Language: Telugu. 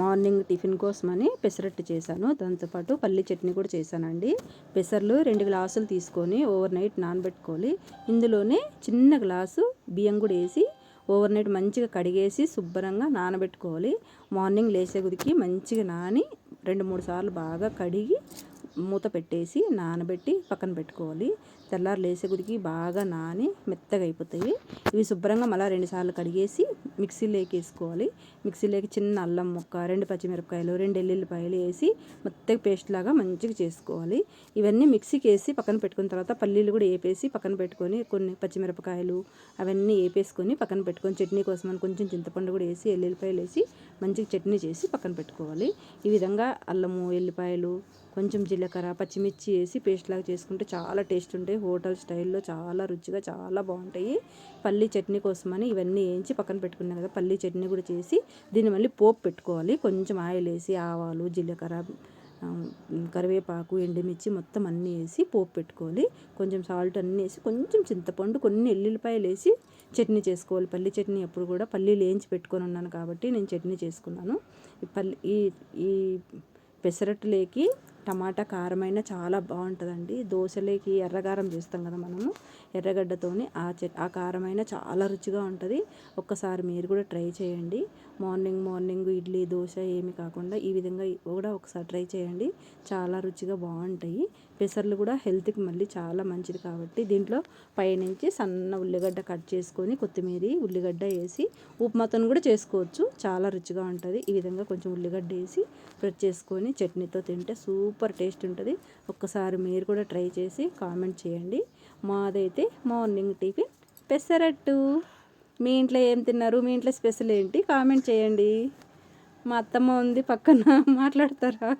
మార్నింగ్ టిఫిన్ కోసమని పెసరట్టు చేశాను. దాంతోపాటు పల్లి చట్నీ కూడా చేశానండి. పెసర్లు రెండు గ్లాసులు తీసుకొని ఓవర్ నైట్ నానబెట్టుకోవాలి. ఇందులోనే చిన్న గ్లాసు బియ్యం కూడా వేసి ఓవర్ నైట్ మంచిగా కడిగేసి శుభ్రంగా నానబెట్టుకోవాలి. మార్నింగ్ లేచే గుదికి మంచిగా నాని రెండు మూడు సార్లు బాగా కడిగి మూత పెట్టేసి నానబెట్టి పక్కన పెట్టుకోవాలి. తెల్లారు లేసే గుడికి బాగా నాని మెత్తగా అయిపోతాయి. ఇవి శుభ్రంగా మళ్ళీ రెండుసార్లు కడిగేసి మిక్సీలోకి వేసుకోవాలి. మిక్సీలోకి చిన్న అల్లం ముక్క రెండు పచ్చిమిరపకాయలు రెండు ఎల్లుల్లిపాయలు వేసి మెత్తగా పేస్ట్ లాగా మంచిగా చేసుకోవాలి. ఇవన్నీ మిక్సీకి వేసి పక్కన పెట్టుకున్న తర్వాత పల్లీలు కూడా వేపేసి పక్కన పెట్టుకొని కొన్ని పచ్చిమిరపకాయలు అవన్నీ వేపేసుకొని పక్కన పెట్టుకొని చట్నీ కోసం అని కొంచెం చింతపండు కూడా వేసి ఎల్లుల్లిపాయలు వేసి మంచిగా చట్నీ చేసి పక్కన పెట్టుకోవాలి. ఈ విధంగా అల్లము ఎల్లిపాయలు కొంచెం జీలకర్ర పచ్చిమిర్చి వేసి పేస్ట్ లాగా చేసుకుంటే చాలా టేస్ట్ ఉంటాయి. హోటల్ స్టైల్లో చాలా రుచిగా చాలా బాగుంటాయి. పల్లీ చట్నీ కోసమని ఇవన్నీ వేయించి పక్కన పెట్టుకున్నాను కదా పల్లీ చట్నీ కూడా చేసి దీన్ని మళ్ళీ పోపు పెట్టుకోవాలి. కొంచెం ఆయిల్ వేసి ఆవాలు జీలకర్ర కరివేపాకు ఎండుమిర్చి మొత్తం అన్నీ వేసి పోపు పెట్టుకోవాలి. కొంచెం సాల్ట్ అన్నీ వేసి కొంచెం చింతపండు కొన్ని ఎల్లుల్లిపాయలు వేసి చట్నీ చేసుకోవాలి. పల్లి చట్నీ ఎప్పుడు కూడా పల్లీలు వేయించి పెట్టుకొని ఉన్నాను కాబట్టి నేను చట్నీ చేసుకున్నాను. ఈ పల్లి ఈ ఈ పెసరట్టులేకి టమాటా కారమైన చాలా బాగుంటుందండి. దోశలేకి ఎర్రగారం చేస్తాం కదా మనము. ఎర్రగడ్డతోని ఆ చె ఆ కారమైన చాలా రుచిగా ఉంటుంది. ఒక్కసారి మీరు కూడా ట్రై చేయండి. మార్నింగ్ మార్నింగ్ ఇడ్లీ దోశ ఏమి కాకుండా ఈ విధంగా కూడా ఒకసారి ట్రై చేయండి. చాలా రుచిగా బాగుంటాయి. పెసర్లు కూడా హెల్త్కి మళ్ళీ చాలా మంచిది కాబట్టి దీంట్లో పైనుంచి సన్న ఉల్లిగడ్డ కట్ చేసుకొని కొత్తిమీర ఉల్లిగడ్డ వేసి ఉప్మాతోని కూడా చేసుకోవచ్చు. చాలా రుచిగా ఉంటుంది. ఈ విధంగా కొంచెం ఉల్లిగడ్డ వేసి ఫ్రెష్ చేసుకొని చట్నీతో తింటే సూపర్ టేస్ట్ ఉంటుంది. ఒక్కసారి మీరు కూడా ట్రై చేసి కామెంట్ చేయండి. మాదైతే మార్నింగ్ టిఫిన్ పెసరట్టు. మీ ఇంట్లో ఏం తిన్నారు? మీ ఇంట్లో స్పెషల్ ఏంటి? కామెంట్ చేయండి. మా అత్తమ్మ ఉంది పక్కన. మాట్లాడతారా?